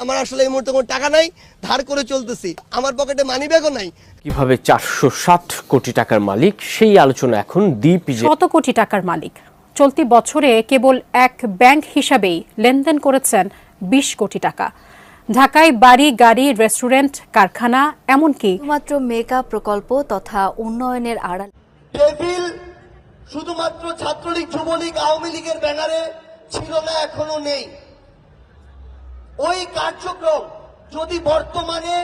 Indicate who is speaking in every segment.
Speaker 1: আমার আসলে এই মুহূর্তে কোনো টাকা নাই ধার করে চলতেছি। আমার পকেটে মানি ব্যাগও নাই।
Speaker 2: কীভাবে চারশো ষাট কোটি টাকার মালিক? সেই আলোচনা এখন দ্বীপ
Speaker 3: শত কোটি টাকার মালিক। চলতি বছরে কেবল এক ব্যাংক হিসাবেই লেনদেন করেছেন বিশ কোটি টাকা। ঢাকায় বাড়ি গাড়ি রেস্টুরেন্ট কারখানা এমনকি
Speaker 4: শুধুমাত্র মেগা প্রকল্প তথা উন্নয়নের আড়াল
Speaker 1: টেবিল শুধুমাত্র ছাত্রলীগ যুবলীগ আওয়ামী লীগের ব্যানারে ছিল না এখনও নেই। ওই কার্যক্রম যদি বর্তমানে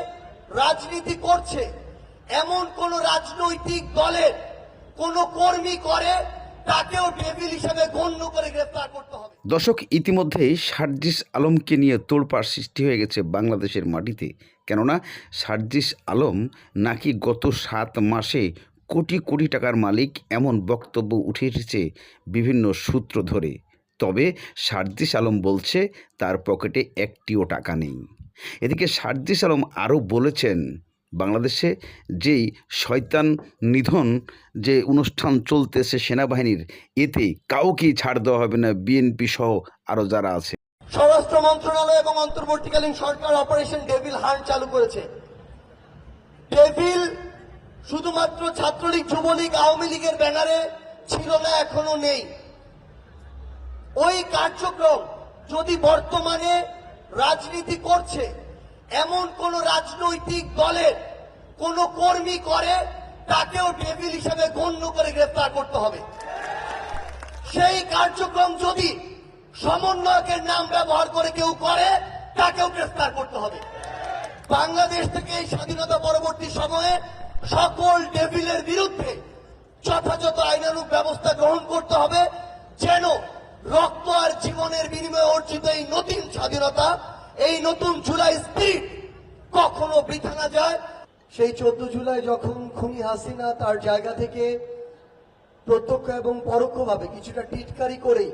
Speaker 1: রাজনীতি করছে, এমন কোন রাজনৈতিক দলের কোন কর্মী করে, তাকেও টেবিল হিসেবে গণ্য করে গ্রেফতার করতে হবে।
Speaker 5: দর্শক, ইতিমধ্যেই সার্জিস আলমকে নিয়ে তোড়পাড় সৃষ্টি হয়ে গেছে বাংলাদেশের মাটিতে। কেননা, সার্জিস আলম নাকি গত সাত মাসে কোটি কোটি টাকার মালিক এমন বক্তব্য উঠে এসেছে বিভিন্ন সূত্র ধরে। তবে সার্জিস আলম বলছে তার পকেটে একটিও টাকা নেই। এদিকে সার্জিস আলম আরও বলেছেন, বাংলাদেশে যেই শয়তান নিধন, যে অনুষ্ঠান চলতেছে সেনাবাহিনীর, এতে কাউকেই ছাড় দেওয়া হবে না বিএনপি সহ আরও যারা আছে।
Speaker 1: স্বরাষ্ট্র মন্ত্রণালয় এবং অন্তর্বর্তীকালীন সরকার অপারেশন ডেভিল হান্ট চালু করেছে। ডেভিল শুধুমাত্র ছাত্রলীগ, যুবলীগ, আওয়ামী লীগের ব্যানারে ছিল না, এখনও নেই। ওই কার্যক্রম যদি বর্তমানে রাজনীতি করছে, এমন কোন রাজনৈতিক দলের কোন কর্মী করে, তাকেও ডেভিল হিসেবে গণ্য করে গ্রেফতার করতে হবে। সেই কার্যক্রম যদি সমন্বয়কের নাম ব্যবহার করে কেউ করে, তাকেও গ্রেফতার করতে হবে। বাংলাদেশ থেকে এই স্বাধীনতা পরবর্তী সময়ে সকল ডেভিলের বিরুদ্ধে যথাযথ আইনানুগ ব্যবস্থা গ্রহণ করতে হবে, যেন রক্ত আর জীবনের বিনিময়ে অর্জিত এই নতুন স্বাধীনতা, এই নতুন জুলাই স্পিরিট কখনো বৃথা না যায়। সেই চোদ্দ জুলাই যখন খুনি হাসিনা তার জায়গা থেকে প্রত্যক্ষ এবং পরোক্ষভাবে কিছুটা টিটকারি করেই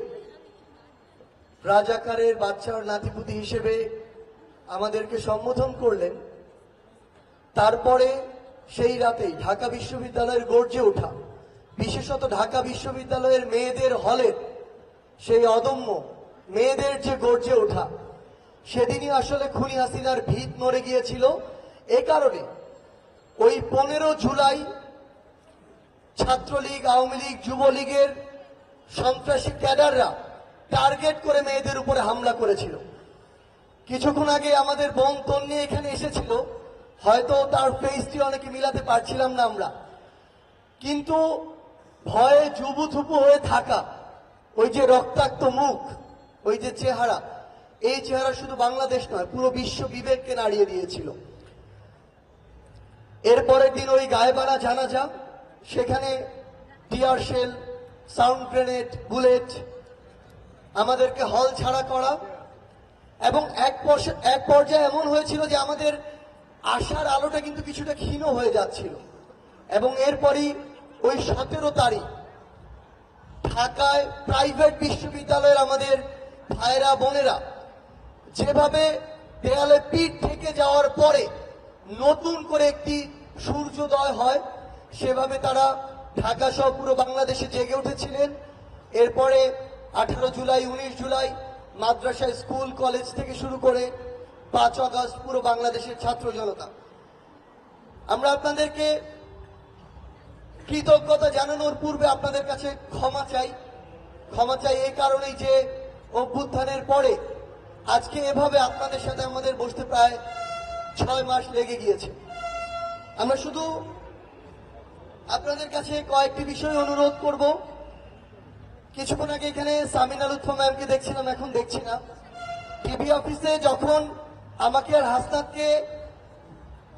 Speaker 1: রাজাকারের বাচ্চার নাতিপুতি হিসেবে আমাদেরকে সম্বোধন করলেন, তারপরে সেই রাতেই ঢাকা বিশ্ববিদ্যালয়ের গর্জে ওঠা, বিশেষত ঢাকা বিশ্ববিদ্যালয়ের মেয়েদের হলের সেই অদম্য মেয়েদের যে গর্জে ওঠা, সেদিনই আসলে খুনি হাসিনার ভিত নড়ে গিয়েছিল। এ কারণে ওই পনেরো জুলাই ছাত্রলীগ, আওয়ামী লীগ, যুবলীগের সন্ত্রাসী ক্যাডাররা টার্গেট করে মেয়েদের উপরে হামলা করেছিল। কিছুক্ষণ আগে আমাদের বোন তন্নি এখানে এসেছিল। হয়তো তার ফেসটি অনেকে মিলাতে পারছিলাম না আমরা। কিন্তু ভয়ে জুবুথুপু হয়ে থাকা ওই যে রক্তাক্ত মুখ, ওই যে চেহারা, এই চেহারা শুধু বাংলাদেশ নয়, পুরো বিশ্ব বিবেককে নাড়িয়ে দিয়েছিল। এরপরের দিন ওই গায়েবাড়া জানাজা, সেখানে tear shell, sound grenade, bullet, আমাদেরকে হল ছাড়া করা এবং এক এক পর্যায়ে এমন হয়েছিল যে আমাদের আশার আলোটা কিন্তু কিছুটা ক্ষীণ হয়ে যাচ্ছিল এবং এরপরই ওই সতেরো তারিখ ঢাকায় প্রাইভেট বিশ্ববিদ্যালয়ের আমাদের ভাইরা বোনেরা, যেভাবে দেয়ালে পিঠ থেকে যাওয়ার পরে নতুন করে একটি সূর্যোদয় হয়, সেভাবে তারা ঢাকা সহ পুরো বাংলাদেশে জেগে উঠেছিলেন। এরপরে আঠারো জুলাই, উনিশ জুলাই মাদ্রাসা, স্কুল, কলেজ থেকে শুরু করে পাঁচ আগস্ট পুরো বাংলাদেশের ছাত্র জনতা। আমরা আপনাদেরকে কৃতজ্ঞতা জানানোর পূর্বে আপনাদের কাছে ক্ষমা চাই। ক্ষমা চাই এই কারণেই যে অভ্যুত্থানের পরে আজকে এভাবে আপনাদের সাথে আমাদের বসতে প্রায় ছয় মাস লেগে গিয়েছে। আমরা শুধু আপনাদের কাছে কয়েকটি বিষয় অনুরোধ করব। কিছুক্ষণ আগে এখানে সামিনা লুৎফা ম্যামকে দেখছিলাম, এখন দেখছি না। টিভি অফিসে যখন আমাকে আর হাসনাতকে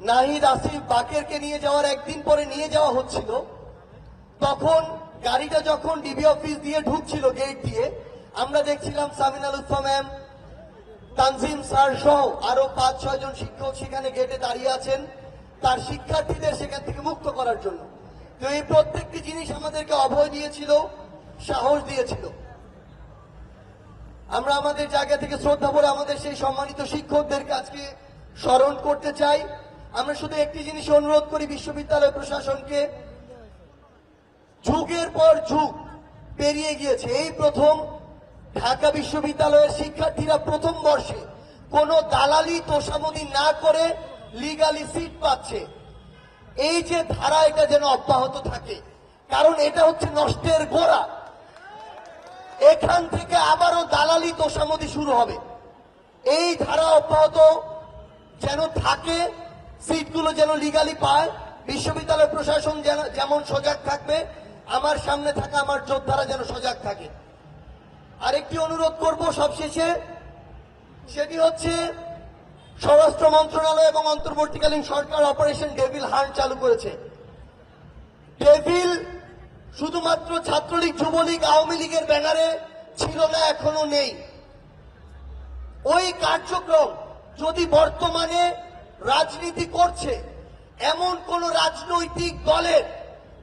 Speaker 1: নাহিদ আসিফ বাকেরকে নিয়ে যাওয়ার একদিন পরে নিয়ে যাওয়া হচ্ছিল তখন গাড়িটা যখন ডিবি অফিস দিয়ে ঢুকছিল গেট দিয়ে, আমরা দেখছিলাম সামিনা লুৎফা ম্যাম তানজিম স্যার সহ আরও পাঁচ, ছয় জন শিক্ষক সেখানে গেটে দাঁড়িয়ে আছেন তার শিক্ষার্থীদের সেখান থেকে মুক্ত করার জন্য। তো এই প্রত্যেকটি জিনিস আমাদেরকে অভয় দিয়েছিল, সাহস দিয়েছিল। আমরা আমাদের জায়গা থেকে শ্রদ্ধা করে আমাদের সেই সম্মানিত শিক্ষকদের কাছকে স্মরণ করতে চাই। আমরা শুধু একটি জিনিস অনুরোধ করি বিশ্ববিদ্যালয় প্রশাসনকে যুগের পর যুগ পেরিয়ে গিয়েছে। এই প্রথম ঢাকা বিশ্ববিদ্যালয়ের শিক্ষার্থীরা প্রথম বর্ষে কোনো দালালি তোষামদি না করে লিগালি সিট পাচ্ছে। এই যে ধারা, এটা যেন অব্যাহত থাকে। কারণ এটা হচ্ছে নষ্টের গোড়া। এখান থেকে আবারও দালালি তোষামদি শুরু হবে। এই ধারা অব্যাহত যেন থাকে সিটগুলো যেন লিগালি পায়। বিশ্ববিদ্যালয় প্রশাসন যেমন সজাগ থাকবে আমার সামনে থাকা আমার যোদ্ধারা যেন সজাগ থাকে। আরেকটি অনুরোধ করব সবশেষে সেটি হচ্ছে স্বরাষ্ট্র মন্ত্রণালয় এবং অন্তর্বর্তীকালীন সরকার অপারেশন ডেভিল হান্ট চালু করেছে। ডেভিল শুধুমাত্র ছাত্রলীগ, যুবলীগ, আওয়ামী লীগের ব্যানারে ছিল না, এখনও নেই। ওই কার্যক্রম যদি বর্তমানে রাজনীতি করছে, এমন কোন রাজনৈতিক দলের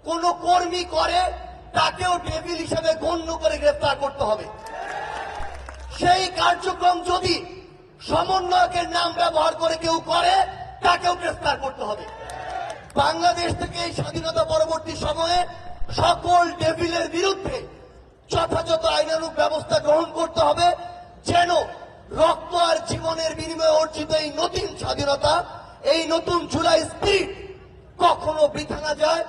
Speaker 1: কোন কর্মী করে, তাকেও টেবিল হিসেবে গণ্য করে গ্রেফতার করতে হবে। সেই কার্যক্রম যদি সমন্বয়কের নাম ব্যবহার করে কেউ করে, তাকেও গ্রেফতার করতে হবে। বাংলাদেশ থেকে এই স্বাধীনতা পরবর্তী সময়ে সকল টেবিলের বিরুদ্ধে যথাযথ আইনানুগ ব্যবস্থা গ্রহণ করতে হবে, যেন রক্ত আর জীবনের বিনিময়ে অর্জিত এই নতুন স্বাধীনতা, এই নতুন জুলাই স্পিরিট কখনো বৃথা না যায়।